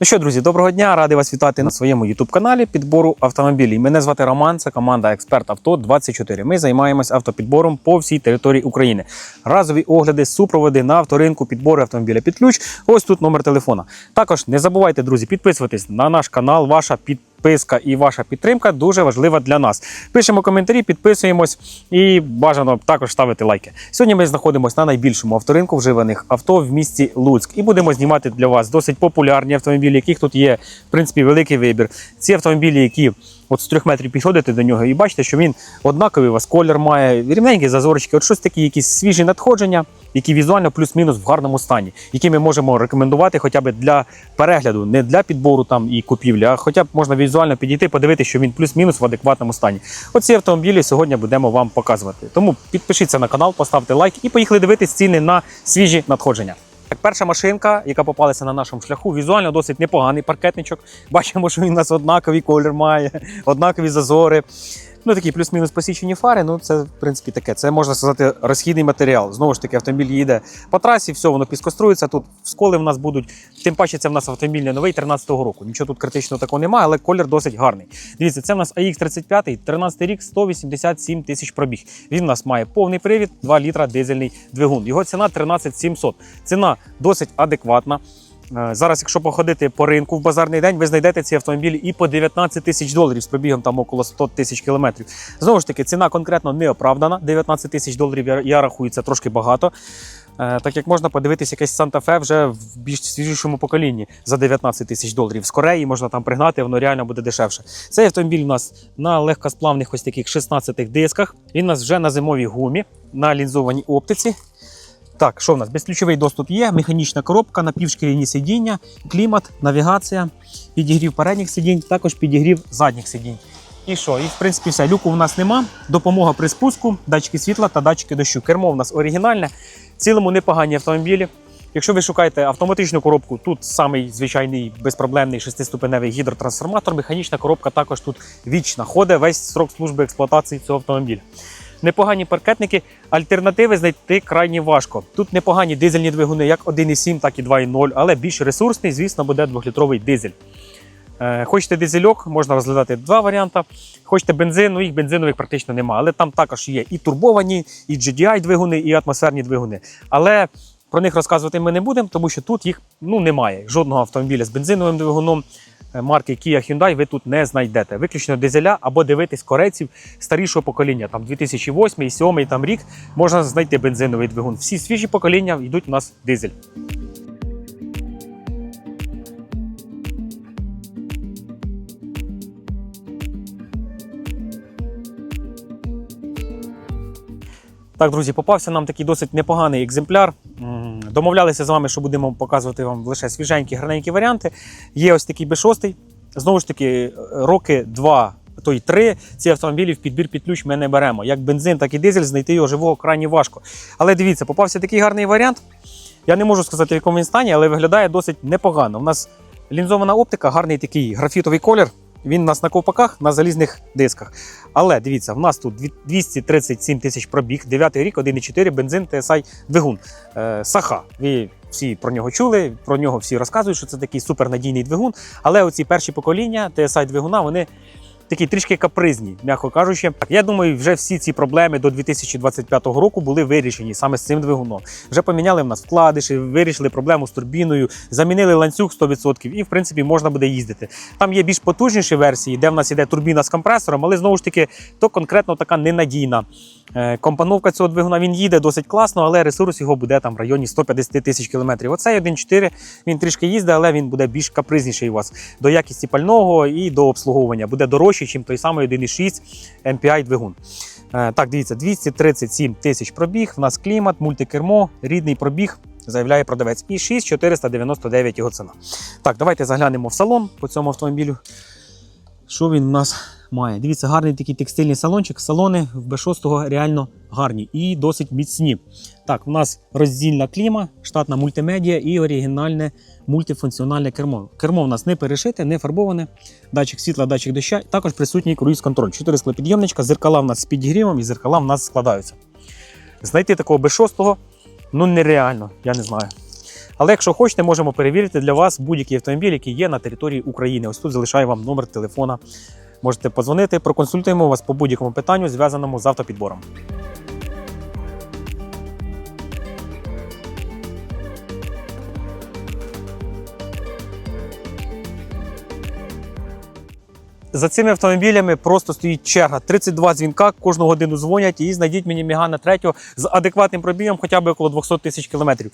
Ну що, друзі, доброго дня! Радий вас вітати на своєму youtube каналі підбору автомобілів. Мене звати Роман, це команда Експерт Авто 24. Ми займаємось автопідбором по всій території України. Разові огляди, супроводи на авторинку, підбори автомобіля під ключ. Ось тут номер телефона. Також не забувайте, друзі, підписуватись на наш канал. Ваша підписка і ваша підтримка дуже важлива для нас. Пишемо коментарі, підписуємось і бажано також ставити лайки. Сьогодні ми знаходимося на найбільшому авторинку вживаних авто в місті Луцьк і будемо знімати для вас досить популярні автомобілі, яких тут є в принципі великий вибір. Ці автомобілі, які от з трьох метрів підходите до нього, і бачите, що він однаковий у вас колір має, рівненькі зазорчики, от щось такі, якісь свіжі надходження, які візуально плюс-мінус в гарному стані, які ми можемо рекомендувати хоча б для перегляду, не для підбору там і купівлі, а хоча б можна візуально підійти, подивитися, що він плюс-мінус в адекватному стані. Оці автомобілі сьогодні будемо вам показувати. Тому підпишіться на канал, поставте лайк і поїхали дивитись ціни на свіжі надходження. Так, перша машинка, яка попалася на нашому шляху, візуально досить непоганий паркетничок. Бачимо, що він у нас однаковий колір має, однакові зазори. Ну, такі плюс-мінус посічені фари. Ну, це, в принципі, таке. Це можна сказати розхідний матеріал. Знову ж таки, автомобіль їде по трасі, все, воно піскострується. Тут сколи в нас будуть. Тим паче, це в нас автомобіль не новий 13-го року. Нічого тут критичного такого немає, але колір досить гарний. Дивіться, це в нас AX35, 13 рік, 187 тисяч пробіг. Він у нас має повний привід, 2 літра дизельний двигун. Його ціна 13 700. Ціна досить адекватна. Е, Зараз, якщо походити по ринку в базарний день, ви знайдете ці автомобілі і по 19 тисяч доларів з пробігом там около 100 тисяч кілометрів. Знову ж таки, ціна конкретно не оправдана. 19 тисяч доларів я, рахую, це трошки багато. Е, Так як можна подивитися якесь Санта-Фе вже в більш свіжішому поколінні за 19 тисяч доларів. З Кореї можна там пригнати, воно реально буде дешевше. Цей автомобіль у нас на легкосплавних ось таких 16 дисках. Він у нас вже на зимовій гумі, на лінзованій оптиці. Так, що в нас? Безключовий доступ є, механічна коробка, напівшкіряні сидіння, клімат, навігація, підігрів передніх сидінь, також підігрів задніх сидінь. І що? І в принципі все. Люку в нас нема. Допомога при спуску, датчики світла та датчики дощу. Кермо в нас оригінальне, в цілому непогані автомобілі. Якщо ви шукаєте автоматичну коробку, тут самий звичайний безпроблемний шестиступеневий гідротрансформатор. Механічна коробка також тут вічна. Ходить весь срок служби експлуатації цього автомобіля. Непогані паркетники, альтернативи знайти крайні важко. Тут непогані дизельні двигуни, як 1,7, так і 2,0, але більш ресурсний, звісно, буде 2-літровий дизель. Е, Хочете дизельок, можна розглядати два варіанти. Хочете бензин, ну їх бензинових практично немає. Але там також є і турбовані, і GDI двигуни, і атмосферні двигуни. Але про них розказувати ми не будемо, тому що тут їх ну, немає. Жодного автомобіля з бензиновим двигуном марки Kia Hyundai ви тут не знайдете. Виключно дизеля або дивитись корейців старішого покоління. Там 2008 2007 там рік можна знайти бензиновий двигун. Всі свіжі покоління йдуть у нас дизель. Так, друзі, попався нам такий досить непоганий екземпляр. М, Домовлялися з вами, що будемо показувати вам лише свіженькі, гарненькі варіанти. Є ось такий B6. Знову ж таки, роки 2, то й 3 ці автомобілі в підбір під ключ ми не беремо. Як бензин, так і дизель, знайти його живого крайні важко. Але дивіться, попався такий гарний варіант. Я не можу сказати, в якому він стані, але виглядає досить непогано. У нас лінзована оптика, гарний такий графітовий колір. Він у нас на ковпаках на залізних дисках. Але дивіться, в нас тут дві- 237 тисяч пробіг, 9 рік, 1,4 бензин TSI двигун. Е, Саха. Ви всі про нього чули, про нього всі розказують, що це такий супернадійний двигун. Але оці перші покоління TSI двигуна, вони такі трішки капризні, м'яко кажучи. Я думаю, вже всі ці проблеми до 2025 року були вирішені саме з цим двигуном. Вже поміняли в нас вкладиші, вирішили проблему з турбіною, замінили ланцюг 100% і в принципі можна буде їздити. Там є більш потужніші версії, де в нас іде турбіна з компресором, але знову ж таки, то конкретно така ненадійна. Е, Компоновка цього двигуна він їде досить класно, але ресурс його буде там в районі 150 тисяч кілометрів. Оцей 1.4 він трішки їздить, але він буде більш капризніший у вас до якісті пального і до обслуговування. Буде дорожчий, ніж той самий 1.6 MPI двигун. Е, Так, дивіться, 237 тисяч пробіг. В нас клімат, мультикермо, рідний пробіг. Заявляє продавець. І 6499 його ціна. Так, давайте заглянемо в салон по цьому автомобілю. Що він у нас має? Дивіться, гарний такий текстильний салончик. Салони в B6 реально гарні і досить міцні. Так, у нас роздільна кліма, штатна мультимедіа і оригінальне мультифункціональне кермо. Кермо у нас не перешите, не фарбоване. Датчик світла, датчик доща, також присутній круїз-контроль. Чотири склопідйомничка, зеркала в нас з підігрівом і зеркала в нас складаються. Знайти такого B6 ну нереально, я не знаю. Але якщо хочете, можемо перевірити для вас будь-який автомобіль, який є на території України. Ось тут залишаю вам номер телефона. Можете подзвонити, проконсультуємо вас по будь-якому питанню, зв'язаному з автопідбором. За цими автомобілями просто стоїть черга. 32 дзвінка, кожну годину дзвонять і знайдіть мені Мігана 3 з адекватним пробігом, хоча б около 200 тисяч кілометрів.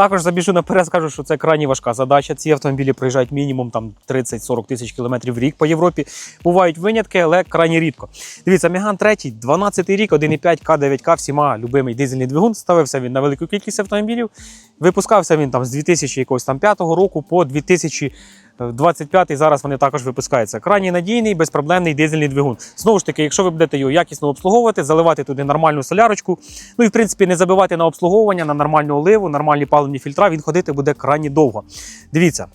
Також забіжу наперед, скажу, що це крайні важка задача. Ці автомобілі проїжджають мінімум там 30-40 тисяч кілометрів в рік по Європі. Бувають винятки, але крайні рідко. Дивіться, Міган 3, 12 рік, 1,5 К9К, всіма любимий дизельний двигун. Ставився він на велику кількість автомобілів. Випускався він там з 2000 якогось там 5 року по 2000 25-й зараз вони також випускаються. Крайній надійний, безпроблемний дизельний двигун. Знову ж таки, якщо ви будете його якісно обслуговувати, заливати туди нормальну солярочку, ну і в принципі не забивати на обслуговування, на нормальну оливу, нормальні паливні фільтра, він ходити буде крайні довго. Дивіться.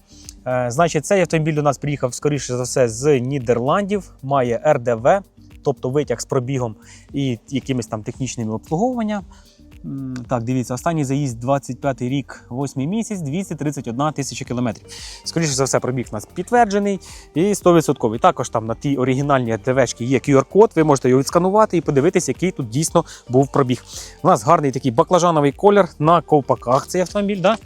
е, Значить, цей автомобіль до нас приїхав, скоріше за все, з Нідерландів, має РДВ, тобто витяг з пробігом і якимись там технічними обслуговуванням. Так, дивіться, останній заїзд 25 рік, 8 місяць, 231 тисяча кілометрів. Скоріше за все, пробіг у нас підтверджений і 100%. Також там на тій оригінальній ТВшці є QR-код, ви можете його відсканувати і подивитися, який тут дійсно був пробіг. У нас гарний такий баклажановий колір на ковпаках цей автомобіль. Да?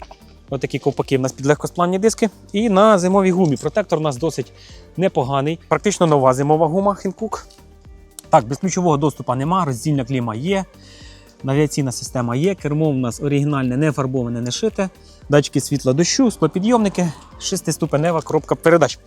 Ось такі ковпаки в нас під легкоспланні диски. І на зимовій гумі. Протектор у нас досить непоганий. Практично нова зимова гума Хінкук. Так, безключового доступу нема, роздільна кліма є. Навігаційна система є, кермо у нас оригінальне, не фарбоване, не шите. Датчики світла дощу, склопідйомники, шестиступенева коробка передач.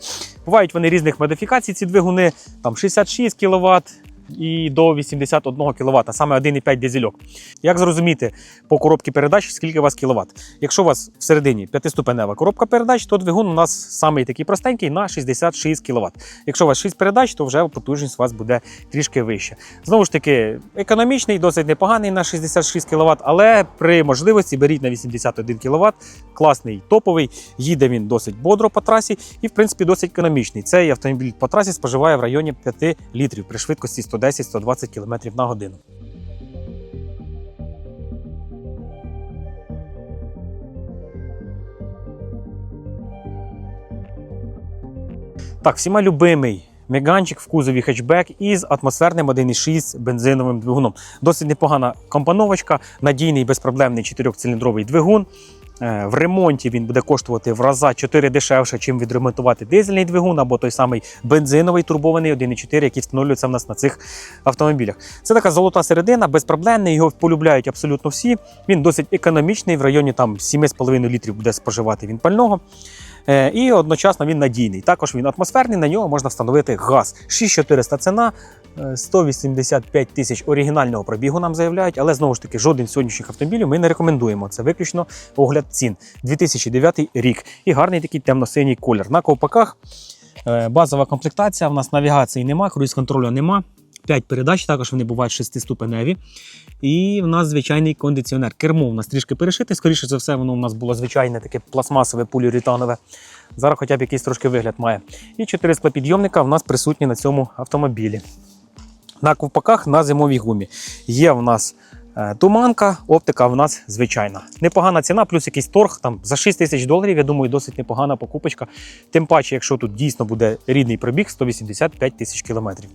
Бувають вони різних модифікацій, ці двигуни, там 66 кВт і до 81 кВт, саме 1,5 дизельок. Як зрозуміти по коробці передач, скільки у вас кВт? Якщо у вас всередині п'ятиступенева коробка передач, то двигун у нас самий такий простенький на 66 кВт. Якщо у вас 6 передач, то вже потужність у вас буде трішки вища. Знову ж таки, економічний, досить непоганий на 66 кВт, але при можливості беріть на 81 кВт. Класний, топовий, їде він досить бодро по трасі і, в принципі, досить економічний. Цей автомобіль по трасі споживає в районі 5 літрів при швидкості 110-120 км на годину. Так, всіма любимий меганчик в кузові хетчбек із атмосферним 1,6 бензиновим двигуном. Досить непогана компоновочка, надійний безпроблемний 4-циліндровий двигун. Е, В ремонті він буде коштувати в раза 4 дешевше, чим відремонтувати дизельний двигун або той самий бензиновий турбований 1,4, який встановлюється в нас на цих автомобілях. Це така золота середина, безпроблемний, його полюбляють абсолютно всі. Він досить економічний, в районі там 7,5 літрів буде споживати він пального. Е, І одночасно він надійний. Також він атмосферний, на нього можна встановити газ. 6400 ціна, е, 185 тисяч оригінального пробігу нам заявляють, але знову ж таки жоден з сьогоднішніх автомобілів ми не рекомендуємо. Це виключно огляд цін. 2009 рік. І гарний такий темно-синій колір. На ковпаках е, базова комплектація. У нас навігації нема, круїз контролю нема. 5 передач, також вони бувають шестиступеневі. І в нас звичайний кондиціонер. Кермо у нас трішки перешите. Скоріше за все, воно у нас було звичайне таке пластмасове поліуретанове. Зараз хоча б якийсь трошки вигляд має. І 4 склопідйомника в нас присутні на цьому автомобілі. На ковпаках на зимовій гумі. Є в нас е, туманка, оптика в нас звичайна. Непогана ціна, плюс якийсь торг там за 6 тисяч доларів. Я думаю, досить непогана покупочка. Тим паче, якщо тут дійсно буде рідний пробіг 185 тисяч кілометрів.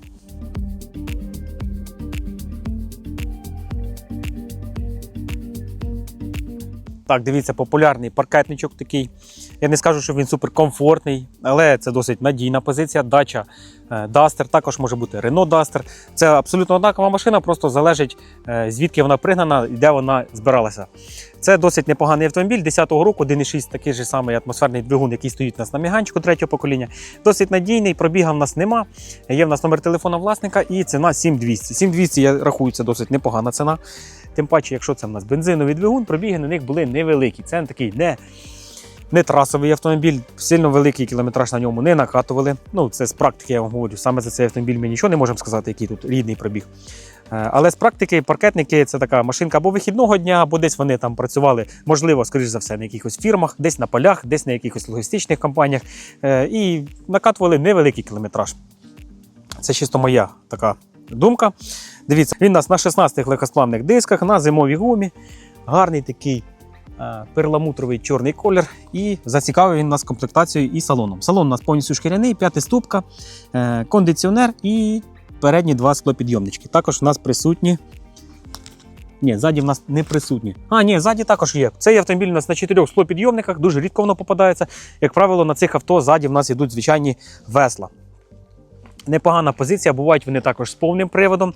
Так, дивіться, популярний паркетничок такий. Я не скажу, що він суперкомфортний, але це досить надійна позиція. Дача Duster, також може бути Renault Duster. Це абсолютно однакова машина, просто залежить е, звідки вона пригнана і де вона збиралася. Це досить непоганий автомобіль 10-го року, 1,6 такий же самий атмосферний двигун, який стоїть у нас на міганчику третього покоління. Досить надійний, пробіга в нас нема. Є в нас номер телефона власника і ціна 7200. 7200, я рахую, це досить непогана ціна. Тим паче, якщо це в нас бензиновий двигун, пробіги на них були невеликі. Це такий не, не трасовий автомобіль, сильно великий кілометраж на ньому не накатували. Ну, це з практики, я вам говорю. Саме за цей автомобіль ми нічого не можемо сказати, який тут рідний пробіг. Е, Але з практики паркетники це така машинка або вихідного дня, або десь вони там працювали, можливо, скоріш за все, на якихось фірмах, десь на полях, десь на якихось логістичних компаніях. Е, І накатували невеликий кілометраж. Це чисто моя така думка. Дивіться, він у нас на 16 легкосплавних дисках, на зимовій гумі. Гарний такий Е, Перламутровий чорний колір, і зацікавив він нас комплектацією і салоном. Салон у нас повністю шкіряний, п'ятиступка, е, кондиціонер і передні два склопідйомнички. Також у нас присутні. Ні, ззаді в нас не присутні. А, ні, ззаді також є. Цей автомобіль у нас на чотирьох склопідйомниках, дуже рідко воно попадається. Як правило, на цих авто ззаді в нас йдуть звичайні весла. Непогана позиція, бувають вони також з повним приводом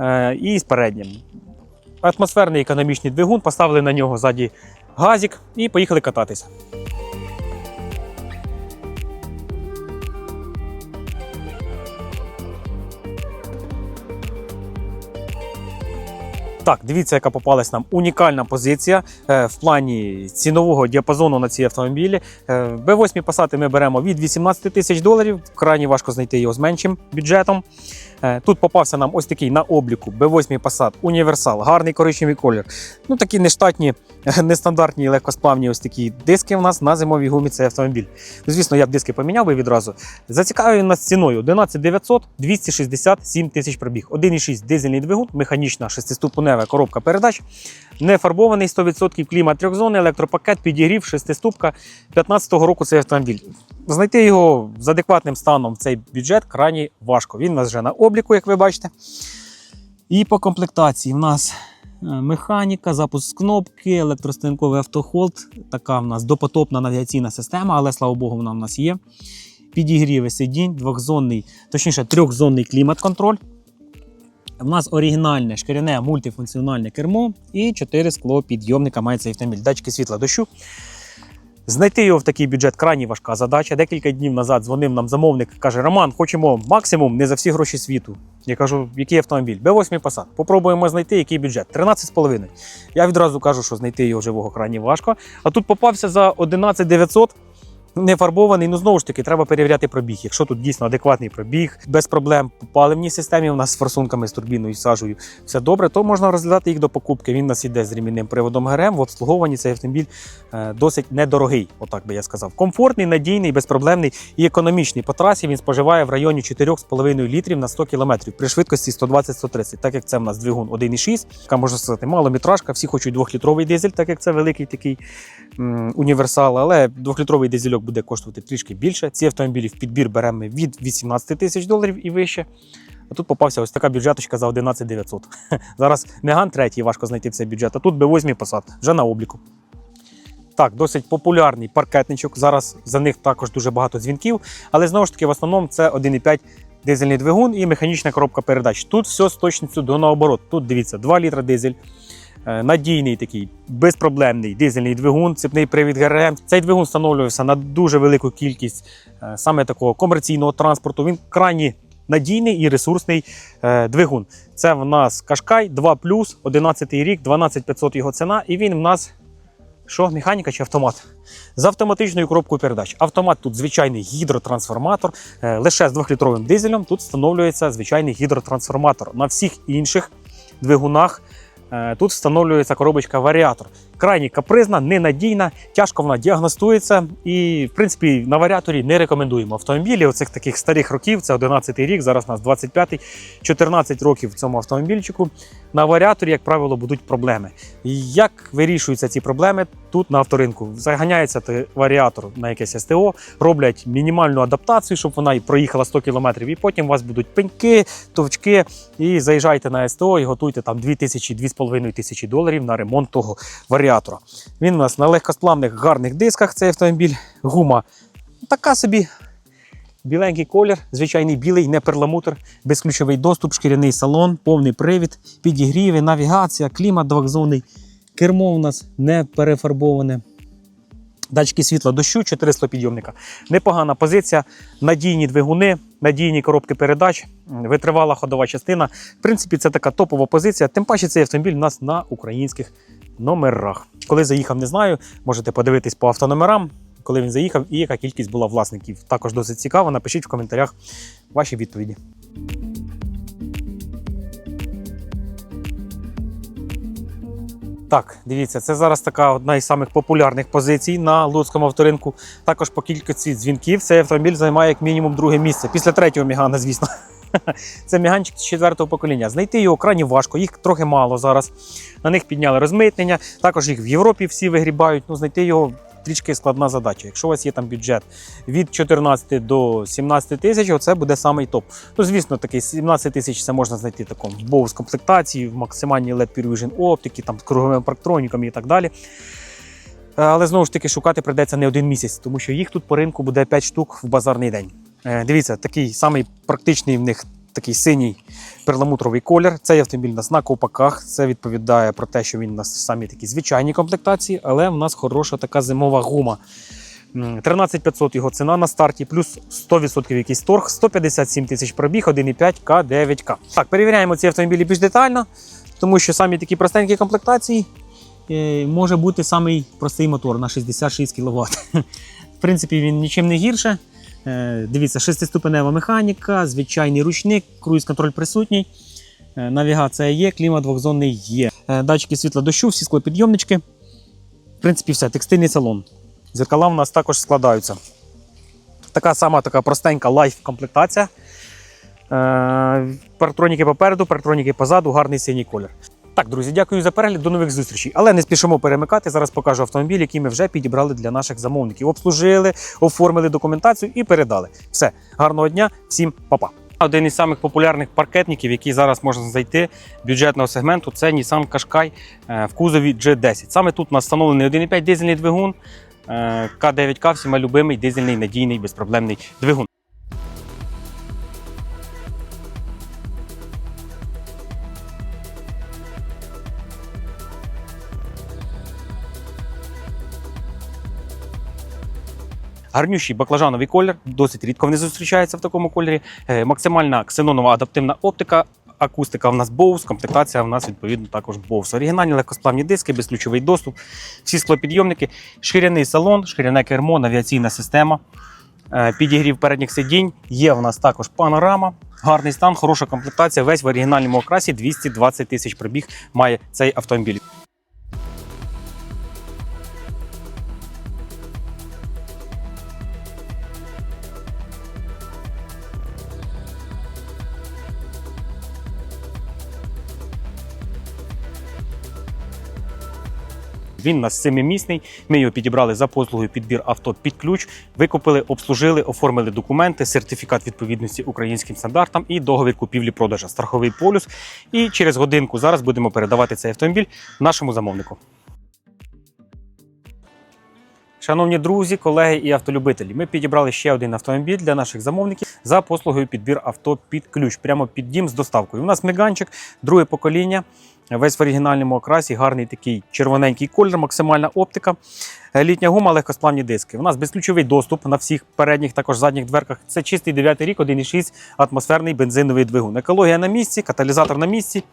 е, і з переднім. Атмосферний економічний двигун, поставили на нього ззаді газік і поїхали кататися. Так, дивіться, яка попалась нам унікальна позиція е, в плані цінового діапазону на ці автомобілі. Е, B8 Passat ми беремо від 18 тисяч доларів. Крайні важко знайти його з меншим бюджетом. Е, Тут попався нам ось такий на обліку B8 Passat універсал, гарний коричневий колір. Ну такі нештатні, нестандартні легкосплавні ось такі диски в нас на зимовій гумі. Цей автомобіль. Ну, звісно, я б диски поміняв би відразу. Зацікавив нас ціною 11 900 267 тисяч пробіг. 1,6 дизельний двигун, механічна шестиступенева коробка передач. Не фарбований 100% клімат трьохзонний, електропакет, підігрів, шестиступка 15-го року цей автомобіль. Знайти його з адекватним станом в цей бюджет крайні важко. Він у нас вже на обліку, як ви бачите. І по комплектації в нас е, механіка, запуск кнопки, електростанковий автохолд. Така в нас допотопна навігаційна система, але слава Богу, вона в нас є. Підігріви сидінь, двохзонний, точніше, трьохзонний клімат-контроль. У нас оригінальне шкіряне мультифункціональне кермо і 4 скло підйомника має цей автомобіль. Датчики світла дощу. Знайти його в такий бюджет крайні важка задача. Декілька днів назад дзвонив нам замовник, каже: Роман, хочемо максимум не за всі гроші світу. Я кажу, який автомобіль? Б8 Passat. Попробуємо знайти, який бюджет. 13,5. Я відразу кажу, що знайти його живого крайні важко. А тут попався за 11 900. Не фарбований, ну знову ж таки, треба перевіряти пробіг. Якщо тут дійсно адекватний пробіг, без проблем по паливній системі, у нас з форсунками, з турбіною, з сажею, все добре, то можна розглядати їх до покупки. Він у нас іде з ремінним приводом ГРМ. В обслуговуванні цей автомобіль е, досить недорогий, отак би я сказав. Комфортний, надійний, безпроблемний і економічний. По трасі він споживає в районі 4,5 літрів на 100 км при швидкості 120-130, так як це в нас двигун 1,6, яка можна сказати, малометражка. Всі хочуть 2-літровий дизель, так як це великий такий універсал, але 2-літровий дизельок буде коштувати трішки більше. Ці автомобілі в підбір беремо від 18 тисяч доларів і вище. А тут попався ось така бюджеточка за 11 900. Зараз Меган третій важко знайти цей бюджет, а тут B8 Passat, вже на обліку. Так, досить популярний паркетничок. Зараз за них також дуже багато дзвінків, але знову ж таки, в основному це 1,5 дизельний двигун і механічна коробка передач. Тут все з точністю до наоборот. Тут дивіться, 2 літра дизель. Е, Надійний такий безпроблемний дизельний двигун, цепний привід ГРМ. Цей двигун встановлювався на дуже велику кількість е, саме такого комерційного транспорту. Він крайні надійний і ресурсний е, двигун. Це в нас Кашкай 2 11 рік, 12500 його ціна, і він в нас. Що, механіка чи автомат? З автоматичною коробкою передач. Автомат тут звичайний гідротрансформатор. Лише з 2-літровим дизелем тут встановлюється звичайний гідротрансформатор. На всіх інших двигунах тут встановлюється коробочка варіатор. Крайні капризна, ненадійна, тяжко вона діагностується. І, в принципі, на варіаторі не рекомендуємо автомобілі. Оцих таких старих років, це 11 рік, зараз у нас 25-й, 14 років в цьому автомобільчику. На варіаторі, як правило, будуть проблеми. Як вирішуються ці проблеми тут на авторинку? Заганяється варіатор на якесь СТО, роблять мінімальну адаптацію, щоб вона і проїхала 100 км, і потім у вас будуть пеньки, товчки, і заїжджайте на СТО і готуйте там 2000-2500 тисячі доларів на ремонт того варіатора. Він у нас на легкосплавних гарних дисках, цей автомобіль, гума така собі. Біленький колір, звичайний білий, не перламутр, безключовий доступ, шкіряний салон, повний привід, підігріви, навігація, клімат двохзонний. Кермо у нас не перефарбоване. Датчики світла дощу, 400 підйомника. Непогана позиція, надійні двигуни, надійні коробки передач, витривала ходова частина. В принципі, це така топова позиція. Тим паче цей автомобіль у нас на українських номерах. Коли заїхав, не знаю. Можете подивитись по автономерам, коли він заїхав і яка кількість була власників. Також досить цікаво. Напишіть в коментарях ваші відповіді. Так, дивіться, це зараз така одна із самих популярних позицій на Луцькому авторинку. Також по кількості дзвінків цей автомобіль займає як мінімум друге місце. Після третього Мігана, звісно. Це міганчик з четвертого покоління. Знайти його крайні важко, їх трохи мало зараз. На них підняли розмитнення. Також їх в Європі всі вигрібають. Ну, знайти його трішки складна задача. Якщо у вас є там бюджет від 14 до 17 тисяч, оце буде самий топ. Ну, звісно, такий 17 тисяч це можна знайти в такому боус комплектації, в максимальній LED Pure Vision оптики, там з круговим парктроніком і так далі. Але знову ж таки шукати прийдеться не один місяць, тому що їх тут по ринку буде 5 штук в базарний день. Е, Дивіться, такий самий практичний в них такий синій перламутровий колір. Цей автомобіль на ковпаках. Це відповідає про те, що він у нас самі такі звичайні комплектації, але в нас хороша така зимова гума. М, 13500 його ціна на старті, плюс 100% якийсь торг, 157 тисяч пробіг, 1,5 К9К. Так, перевіряємо ці автомобілі більш детально, тому що самі такі простенькі комплектації е, може бути самий простий мотор на 66 кВт. В принципі, він нічим не гірше. Е, Дивіться, шестиступенева механіка, звичайний ручник, круїз-контроль присутній. Е, Навігація є, клімат двохзонний є. Е, Датчики світла дощу, всі склопідйомнички. В принципі, все, текстильний салон. Зеркала у нас також складаються. Така сама така простенька лайф-комплектація. Парктроніки попереду, парктроніки позаду, гарний синій колір. Так, друзі, дякую за перегляд. До нових зустрічей. Але не спішимо перемикати. Зараз покажу автомобіль, який ми вже підібрали для наших замовників. Обслужили, оформили документацію і передали. Все, гарного дня, всім па-па. Один із самих популярних паркетників, який зараз можна знайти бюджетного сегменту, це Nissan Qashqai е, в кузові G10. Саме тут у нас встановлений 1,5 дизельний двигун, е, К9К, всіма любимий дизельний надійний безпроблемний двигун. Гарнющий баклажановий колір, досить рідко вони зустрічаються в такому кольорі. Е, Максимальна ксенонова адаптивна оптика, акустика в нас Bose, комплектація в нас відповідно також Bose. Оригінальні легкосплавні диски, безключовий доступ, всі склопідйомники, шкіряний салон, шкіряне кермо, навіаційна система, е, підігрів передніх сидінь. Є в нас також панорама. Гарний стан, хороша комплектація. Весь в оригінальному окрасі 220 тисяч пробіг має цей автомобіль. Він у нас семимісний. Ми його підібрали за послугою підбір авто під ключ. Викупили, обслужили, оформили документи, сертифікат відповідності українським стандартам і договір купівлі-продажа, страховий полюс. І через годинку зараз будемо передавати цей автомобіль нашому замовнику. Шановні друзі, колеги і автолюбителі, ми підібрали ще один автомобіль для наших замовників за послугою підбір авто під ключ, прямо під дім з доставкою. У нас меганчик, друге покоління, весь в оригінальному окрасі, гарний такий червоненький колір, максимальна оптика, е, літня гума, легкосплавні диски. У нас безключовий доступ на всіх передніх, також задніх дверках. Це чистий 9 рік, 1,6 атмосферний бензиновий двигун. Екологія на місці, каталізатор на місці.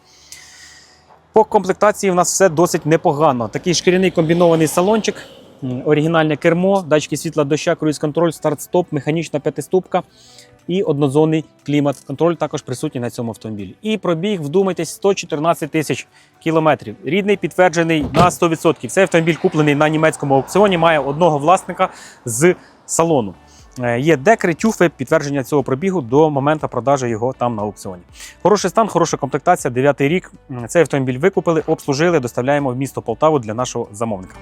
По комплектації в нас все досить непогано. Такий шкіряний комбінований салончик, оригінальне кермо, датчики світла доща, круїз-контроль, старт-стоп, механічна п'ятиступка і однозонний клімат-контроль також присутній на цьому автомобілі. І пробіг, вдумайтесь, 114 тисяч кілометрів. Рідний підтверджений на 100%. Цей автомобіль куплений на німецькому аукціоні, має одного власника з салону. Е, Є декри, тюфи, підтвердження цього пробігу до моменту продажу його там на аукціоні. Хороший стан, хороша комплектація, 9 рік. Цей автомобіль викупили, обслужили, доставляємо в місто Полтаву для нашого замовника.